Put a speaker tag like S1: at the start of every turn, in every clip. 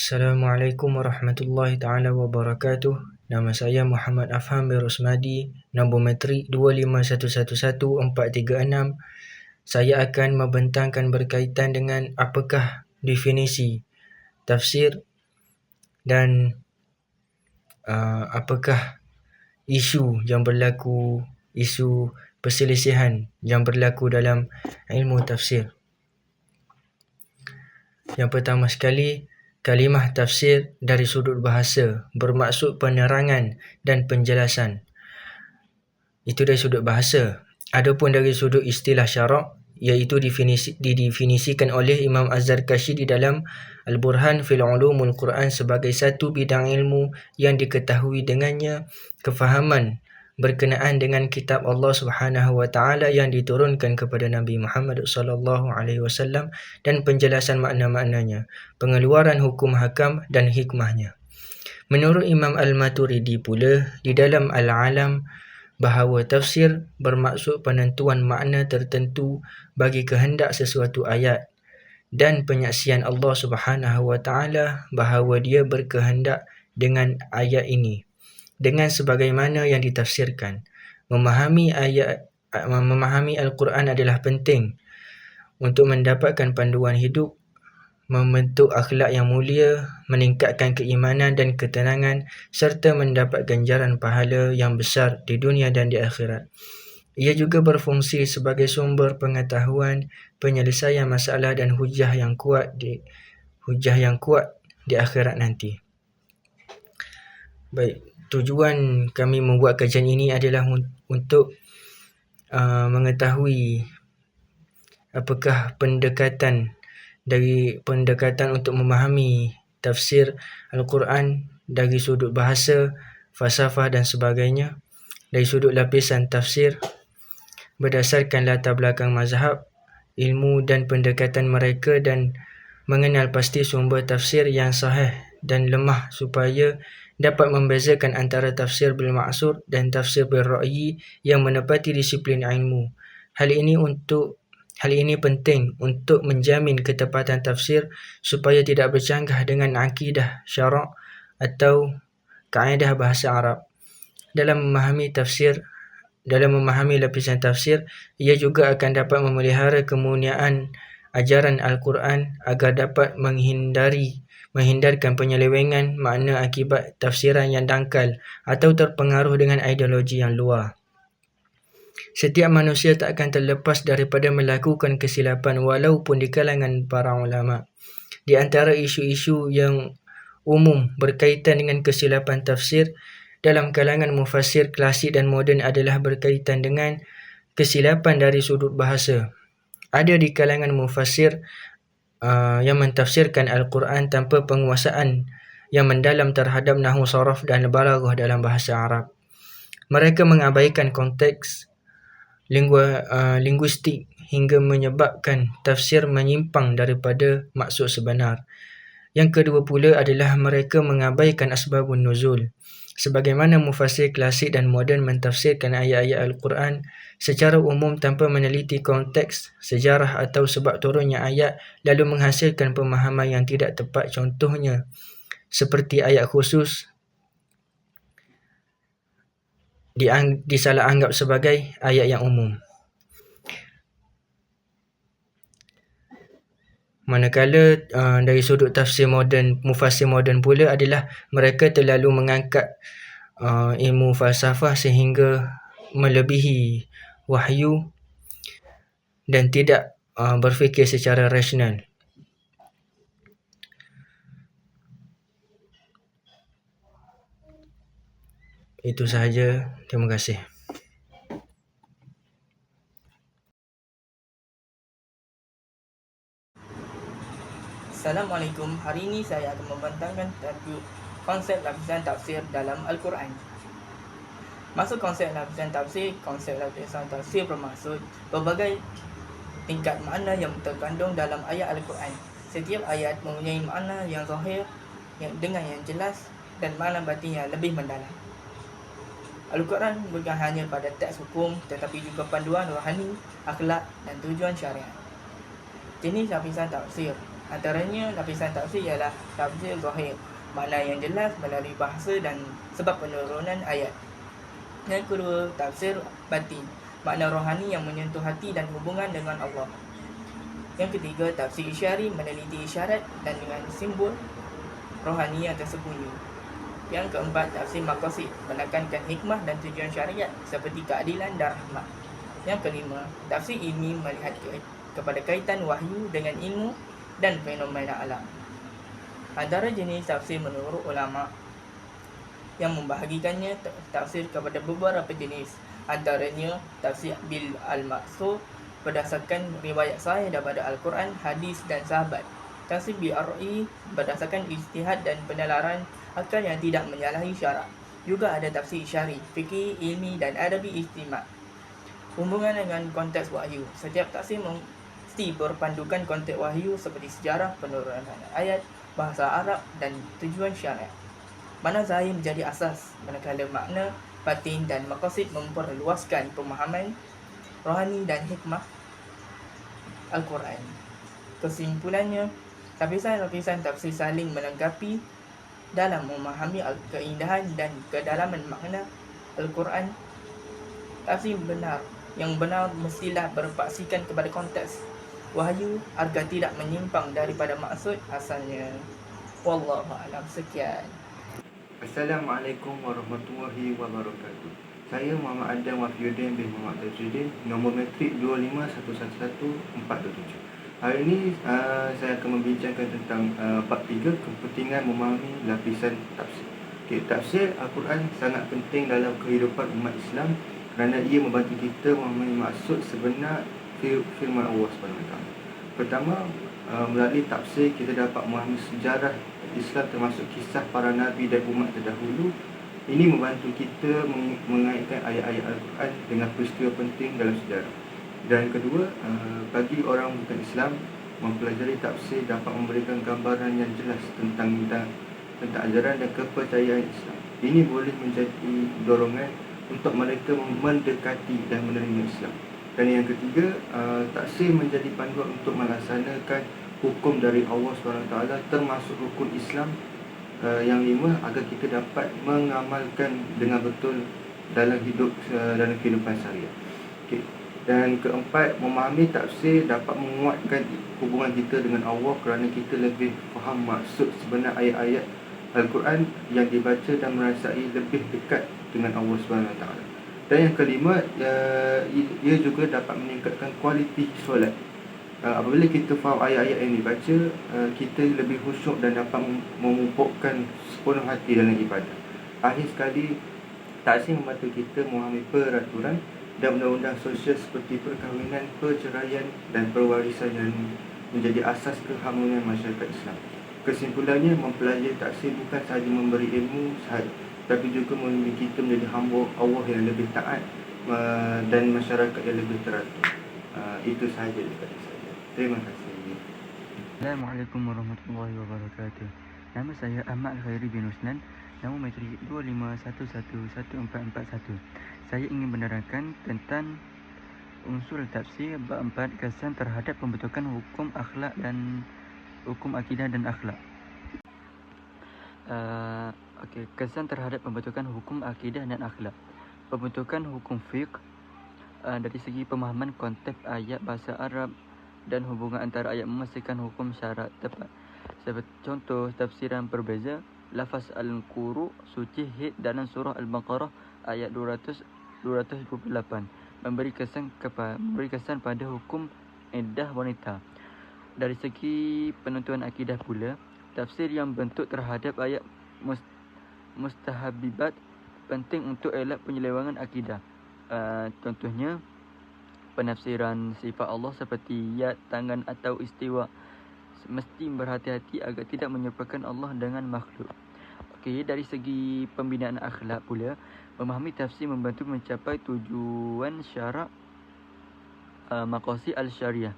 S1: Assalamualaikum warahmatullahi taala wabarakatuh. Nama saya Muhammad Afham bin Rosmadi, nombor matrik 25111436. Saya akan membentangkan berkaitan dengan apakah definisi tafsir dan uh, apakah isu yang berlaku, isu perselisihan yang berlaku dalam ilmu tafsir. Yang pertama sekali, kalimah tafsir dari sudut bahasa bermaksud penerangan dan penjelasan. Itu dari sudut bahasa. Adapun dari sudut istilah syarak, iaitu definisi, didefinisikan oleh Imam Az-Zarkashi di dalam Al-Burhan fil Ulumul Quran sebagai satu bidang ilmu yang diketahui dengannya kefahaman berkenaan dengan kitab Allah Subhanahu wa taala yang diturunkan kepada Nabi Muhammad sallallahu alaihi wasallam dan penjelasan makna-maknanya, pengeluaran hukum hakam dan hikmahnya. Menurut Imam Al-Maturidi pula di dalam Al-Alam bahawa tafsir bermaksud penentuan makna tertentu bagi kehendak sesuatu ayat dan penyaksian Allah Subhanahu wa taala bahawa dia berkehendak dengan ayat ini dengan sebagaimana yang ditafsirkan. Memahami ayat memahami Al-Quran adalah penting untuk mendapatkan panduan hidup, membentuk akhlak yang mulia, meningkatkan keimanan dan ketenangan serta mendapat ganjaran pahala yang besar di dunia dan di akhirat. Ia juga berfungsi sebagai sumber pengetahuan, penyelesaian masalah dan hujah yang kuat di hujah yang kuat di akhirat nanti. Baik, tujuan kami membuat kajian ini adalah untuk uh, mengetahui apakah pendekatan dari pendekatan untuk memahami tafsir Al-Quran dari sudut bahasa, falsafah dan sebagainya dari sudut lapisan tafsir. Berdasarkan latar belakang mazhab, ilmu dan pendekatan mereka dan mengenal pasti sumber tafsir yang sahih dan lemah supaya dapat membezakan antara tafsir bil ma'sur dan tafsir bil ra'yi yang menepati disiplin ilmu. Hal ini untuk hal ini penting untuk menjamin ketepatan tafsir supaya tidak bercanggah dengan akidah syarak atau kaedah bahasa Arab. Dalam memahami tafsir dalam memahami lapisan tafsir, ia juga akan dapat memelihara kemuliaan ajaran Al-Quran agar dapat menghindari menghindarkan penyelewengan makna akibat tafsiran yang dangkal atau terpengaruh dengan ideologi yang luar. Setiap manusia tak akan terlepas daripada melakukan kesilapan walaupun di kalangan para ulama. Di antara isu-isu yang umum berkaitan dengan kesilapan tafsir dalam kalangan mufassir klasik dan moden adalah berkaitan dengan kesilapan dari sudut bahasa. Ada di kalangan mufassir uh, yang mentafsirkan Al-Quran tanpa penguasaan yang mendalam terhadap nahu saraf dan balaghah dalam bahasa Arab. Mereka mengabaikan konteks lingua, uh, linguistik hingga menyebabkan tafsir menyimpang daripada maksud sebenar. Yang kedua pula adalah mereka mengabaikan asbabun nuzul sebagaimana mufassir klasik dan moden mentafsirkan ayat-ayat Al-Quran secara umum tanpa meneliti konteks, sejarah atau sebab turunnya ayat lalu menghasilkan pemahaman yang tidak tepat contohnya seperti ayat khusus disalah anggap sebagai ayat yang umum. Manakala uh, dari sudut tafsir moden, mufassir moden pula adalah mereka terlalu mengangkat uh, ilmu falsafah sehingga melebihi wahyu dan tidak uh, berfikir secara rasional. Itu sahaja. Terima kasih.
S2: Assalamualaikum. Hari ini saya akan membentangkan tajuk konsep lapisan tafsir dalam Al-Quran. Masuk konsep lapisan tafsir, konsep lapisan tafsir bermaksud berbagai tingkat makna yang terkandung dalam ayat Al-Quran. Setiap ayat mempunyai makna yang zahir yang dengan yang jelas dan makna batin yang lebih mendalam. Al-Quran bukan hanya pada teks hukum tetapi juga panduan rohani, akhlak dan tujuan syariat. Jenis lapisan tafsir Antaranya lapisan tafsir ialah tafsir zahir, makna yang jelas melalui bahasa dan sebab penurunan ayat. Yang kedua, tafsir batin, makna rohani yang menyentuh hati dan hubungan dengan Allah. Yang ketiga, tafsir isyari meneliti isyarat dan dengan simbol rohani yang tersembunyi. Yang keempat, tafsir maqasid menekankan hikmah dan tujuan syariat seperti keadilan dan rahmat. Yang kelima, tafsir ilmi melihat ke, kepada kaitan wahyu dengan ilmu dan fenomena alam. Antara jenis tafsir menurut ulama yang membahagikannya tafsir kepada beberapa jenis antaranya tafsir bil al-maqsud berdasarkan riwayat sahih daripada al-Quran, hadis dan sahabat. Tafsir BRI berdasarkan ijtihad dan penalaran akal yang tidak menyalahi syarak. Juga ada tafsir syari, fikih, ilmi dan adabi istimak. Hubungan dengan konteks wahyu. Setiap tafsir mesti berpandukan konteks wahyu seperti sejarah, penurunan ayat, bahasa Arab dan tujuan syariat. Mana zahir menjadi asas, manakala makna, batin dan maqasid memperluaskan pemahaman rohani dan hikmah Al-Quran. Kesimpulannya, lapisan-lapisan tafsir saling melengkapi dalam memahami keindahan dan kedalaman makna Al-Quran. Tafsir benar yang benar mestilah berpaksikan kepada konteks wahyu agar tidak menyimpang daripada maksud asalnya. Wallahu a'lam. Sekian.
S3: Assalamualaikum warahmatullahi wabarakatuh. Saya Muhammad Adam Wafiuddin bin Muhammad Tajudin, nombor metrik 2511427. Hari ini uh, saya akan membincangkan tentang uh, bab 3 kepentingan memahami lapisan tafsir. Okay, tafsir Al-Quran sangat penting dalam kehidupan umat Islam kerana ia membantu kita memahami maksud sebenar firman Allah SWT. Pertama, uh, melalui tafsir kita dapat memahami sejarah Islam termasuk kisah para nabi dan umat terdahulu. Ini membantu kita mengaitkan ayat-ayat Al-Quran dengan peristiwa penting dalam sejarah. Dan kedua, uh, bagi orang bukan Islam, mempelajari tafsir dapat memberikan gambaran yang jelas tentang tentang ajaran dan kepercayaan Islam. Ini boleh menjadi dorongan untuk mereka mendekati dan menerima Islam. Dan yang ketiga, uh, taksir menjadi panduan untuk melaksanakan hukum dari Allah SWT termasuk rukun Islam uh, yang lima agar kita dapat mengamalkan dengan betul dalam hidup uh, dalam kehidupan syariah. Okay. Dan keempat, memahami tafsir dapat menguatkan hubungan kita dengan Allah kerana kita lebih faham maksud sebenar ayat-ayat Al-Quran yang dibaca dan merasai lebih dekat dengan Allah SWT. Dan yang kelima, uh, ia juga dapat meningkatkan kualiti solat. Uh, apabila kita faham ayat-ayat yang dibaca, uh, kita lebih khusyuk dan dapat memupukkan sepenuh hati dalam ibadah. Akhir sekali, taksir membantu kita memahami peraturan dan undang-undang sosial seperti perkahwinan, perceraian dan perwarisan yang menjadi asas keharmonian masyarakat Islam. Kesimpulannya, mempelajari taksir bukan sahaja memberi ilmu sahaja, tapi juga membimbing kita menjadi hamba Allah yang lebih taat uh, dan masyarakat yang lebih teratur. Uh, itu sahaja daripada saya. Terima kasih.
S4: Assalamualaikum warahmatullahi wabarakatuh. Nama saya Ahmad Khairi bin Usnan. Nama metrik 25111441. Saya ingin menerangkan tentang unsur tafsir bab 4 kesan terhadap pembentukan hukum akhlak dan hukum akidah dan akhlak. Uh, Okey, kesan terhadap pembentukan hukum akidah dan akhlak. Pembentukan hukum fiqh uh, dari segi pemahaman konteks ayat bahasa Arab dan hubungan antara ayat memastikan hukum syarat tepat. Seperti contoh tafsiran berbeza lafaz al-quru suci hid dalam surah al-baqarah ayat 200 228 memberi kesan kepada memberi kesan pada hukum iddah wanita. Dari segi penentuan akidah pula, tafsir yang bentuk terhadap ayat mustahabibat penting untuk elak penyelewangan akidah. Uh, contohnya penafsiran sifat Allah seperti yad, tangan atau istiwa mesti berhati-hati agar tidak menyerupakan Allah dengan makhluk. Okey, dari segi pembinaan akhlak pula, memahami tafsir membantu mencapai tujuan syarak uh, maqasid al-syariah.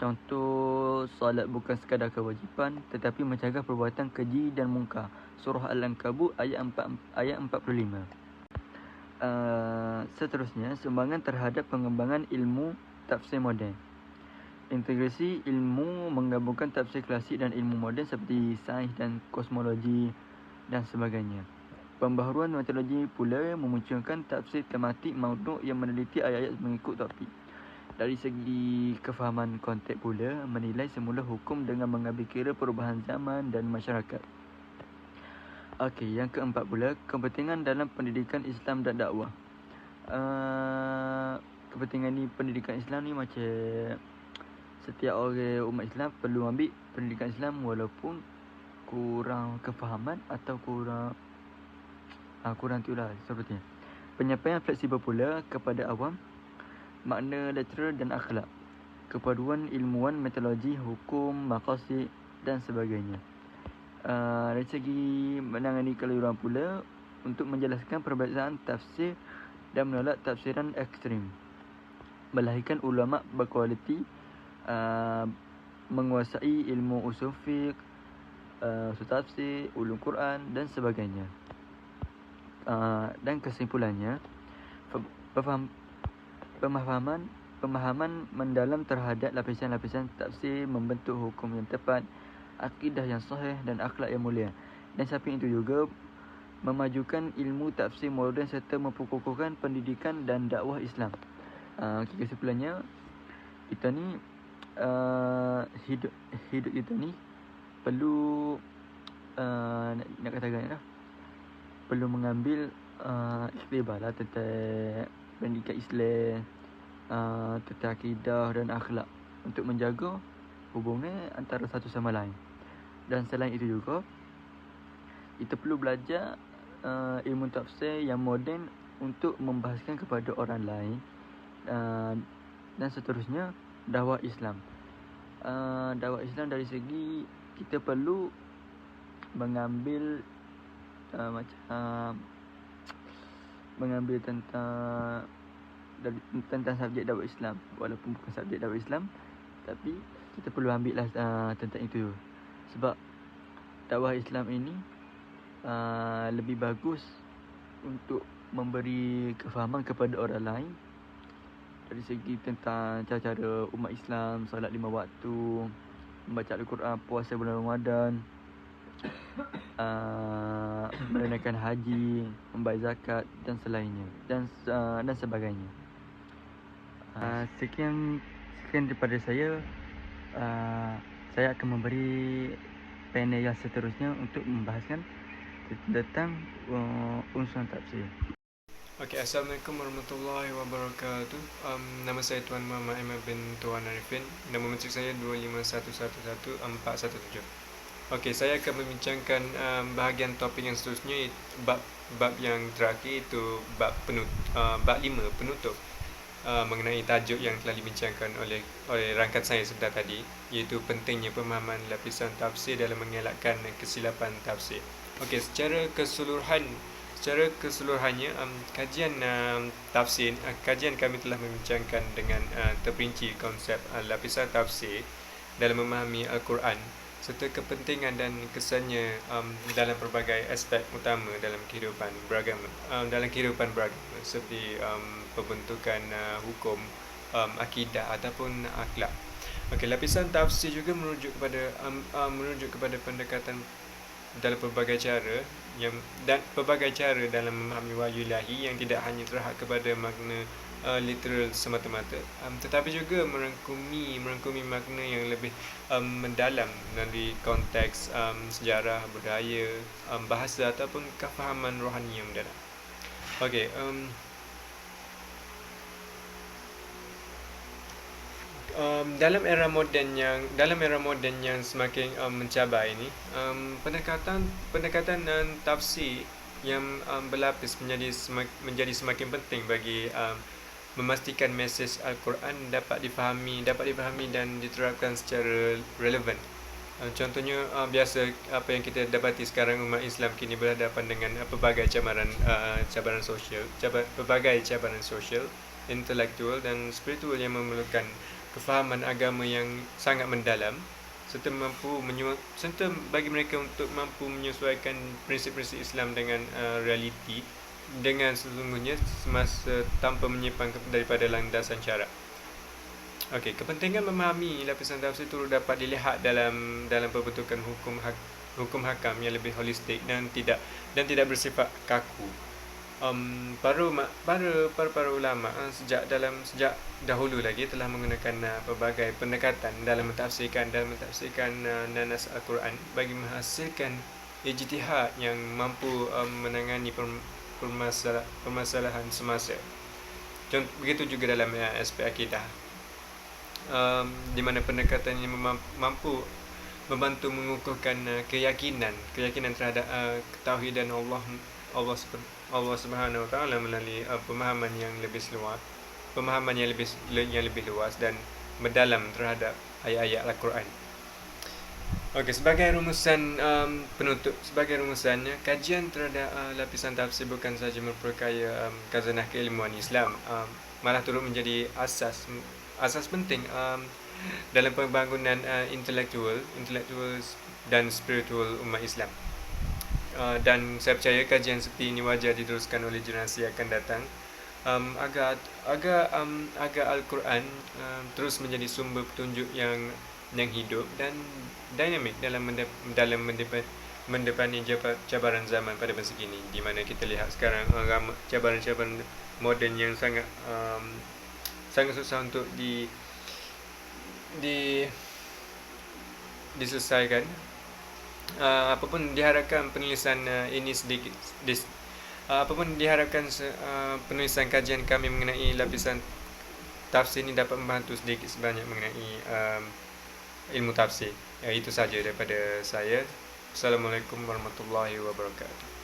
S4: Contoh salat bukan sekadar kewajipan tetapi mencegah perbuatan keji dan mungkar. Surah Al-Ankabut ayat 4 ayat 45. Uh, seterusnya sumbangan terhadap pengembangan ilmu tafsir moden. Integrasi ilmu menggabungkan tafsir klasik dan ilmu moden seperti sains dan kosmologi dan sebagainya. Pembaharuan metodologi pula memunculkan tafsir tematik maudhu yang meneliti ayat-ayat mengikut topik. Dari segi kefahaman konteks pula, menilai semula hukum dengan mengambil kira perubahan zaman dan masyarakat. Okey, yang keempat pula, kepentingan dalam pendidikan Islam dan dakwah. Uh, kepentingan ni pendidikan Islam ni macam setiap orang umat Islam perlu ambil pendidikan Islam walaupun kurang kefahaman atau kurang uh, kurang tu lah sepertinya. Penyampaian fleksibel pula kepada awam makna literal dan akhlak. Kepaduan ilmuwan metodologi, hukum, maqasid dan sebagainya. Uh, dari segi menangani keliruan pula untuk menjelaskan perbezaan tafsir dan menolak tafsiran ekstrim. Melahirkan ulama berkualiti uh, menguasai ilmu usul fiqh, uh, tafsir, ulum Quran dan sebagainya. Uh, dan kesimpulannya, pemaham, pemahaman pemahaman mendalam terhadap lapisan-lapisan tafsir membentuk hukum yang tepat, akidah yang sahih dan akhlak yang mulia. Dan samping itu juga memajukan ilmu tafsir moden serta memperkukuhkan pendidikan dan dakwah Islam. Uh, kesimpulannya, kita ni uh, hidup hidup kita ni perlu uh, nak, nak katakan lah perlu mengambil uh, ikhtibar lah tentang pendidikan Islam uh, tentang akidah dan akhlak untuk menjaga hubungan antara satu sama lain dan selain itu juga kita perlu belajar uh, ilmu tafsir yang moden untuk membahaskan kepada orang lain uh, dan seterusnya dakwah Islam. Uh, dakwah Islam dari segi kita perlu mengambil uh, macam uh, mengambil tentang tentang subjek dakwah Islam. Walaupun bukan subjek dakwah Islam tapi kita perlu ambil lah uh, tentang itu. Sebab dakwah Islam ini uh, lebih bagus untuk memberi kefahaman kepada orang lain dari segi tentang cara-cara umat Islam solat lima waktu membaca Al-Quran puasa bulan Ramadan uh, menunaikan haji membayar zakat dan selainnya dan uh, dan sebagainya uh, sekian sekian daripada saya uh, saya akan memberi panel yang seterusnya untuk membahaskan tentang uh, unsur tafsir
S5: Okay, Assalamualaikum warahmatullahi wabarakatuh. Um, nama saya Tuan Muhammad Ahmad bin Tuan Arifin. Nama menteri saya 25111417. Okay, saya akan membincangkan um, bahagian topik yang seterusnya bab bab yang terakhir itu bab penut uh, bab 5 penutup uh, mengenai tajuk yang telah dibincangkan oleh oleh rangkat saya sebentar tadi iaitu pentingnya pemahaman lapisan tafsir dalam mengelakkan kesilapan tafsir. Okey, secara keseluruhan secara keseluruhannya um, kajian um, tafsir uh, kajian kami telah membincangkan dengan uh, terperinci konsep uh, lapisan tafsir dalam memahami al-Quran serta kepentingan dan kesannya um, dalam pelbagai aspek utama dalam kehidupan beragama um, dalam kehidupan beragama seperti um, pembentukan uh, hukum um, akidah ataupun akhlak. Okey, lapisan tafsir juga merujuk kepada um, um, merujuk kepada pendekatan dalam pelbagai cara yang dan pelbagai cara dalam memahami wahyu ilahi yang tidak hanya terhad kepada makna uh, literal semata-mata. Um, tetapi juga merangkumi merangkumi makna yang lebih um, mendalam dari konteks um, sejarah budaya um, bahasa ataupun kefahaman rohani yang mendalam. Okey um, um, dalam era moden yang dalam era moden yang semakin um, mencabar ini um, pendekatan pendekatan dan tafsir yang um, berlapis menjadi semak, menjadi semakin penting bagi um, memastikan mesej al-Quran dapat difahami dapat difahami dan diterapkan secara relevan. Um, contohnya uh, biasa apa yang kita dapati sekarang umat Islam kini berhadapan dengan uh, pelbagai cabaran cabaran sosial cabar, pelbagai cabaran sosial intelektual dan spiritual yang memerlukan kefahaman agama yang sangat mendalam serta mampu menyu- serta bagi mereka untuk mampu menyesuaikan prinsip-prinsip Islam dengan uh, realiti dengan sesungguhnya semasa tanpa menyimpang daripada landasan syarak. Okey, kepentingan memahami lapisan tafsir turut dapat dilihat dalam dalam pembentukan hukum hak, hukum hakam yang lebih holistik dan tidak dan tidak bersifat kaku. Um, para para para para ulama uh, sejak dalam sejak dahulu lagi telah menggunakan uh, pelbagai pendekatan dalam mentafsirkan dalam mentafsirkan uh, nanas al-Quran bagi menghasilkan ijtihad yang mampu um, menangani permasalahan semasa. Contoh, begitu juga dalam uh, aspek akidah um, di mana pendekatan ini mampu membantu mengukuhkan uh, keyakinan keyakinan terhadap uh, ketauhidan Allah Allah Allah Subhanahu Wa Taala melalui uh, pemahaman yang lebih luas pemahaman yang lebih yang lebih luas dan mendalam terhadap ayat-ayat Al-Quran. Okey, sebagai rumusan um, penutup, sebagai rumusannya, kajian terhadap uh, lapisan tafsir bukan sahaja memperkaya um, kazanah keilmuan Islam, um, malah turut menjadi asas asas penting um, dalam pembangunan uh, intelektual, intelektual dan spiritual umat Islam. Uh, dan saya percaya kajian seperti ini wajar diteruskan oleh generasi yang akan datang um, agar agar um, agar Al-Quran um, terus menjadi sumber petunjuk yang yang hidup dan dinamik dalam mendep, dalam mendepan, mendepani cabaran zaman pada masa kini di mana kita lihat sekarang uh, cabaran-cabaran moden yang sangat um, sangat susah untuk di di diselesaikan. Uh, apapun diharapkan penulisan uh, ini sedikit dis, uh, apapun diharapkan uh, penulisan kajian kami mengenai lapisan tafsir ini dapat membantu sedikit sebanyak mengenai um, ilmu tafsir. Ya, itu saja daripada saya. Assalamualaikum warahmatullahi wabarakatuh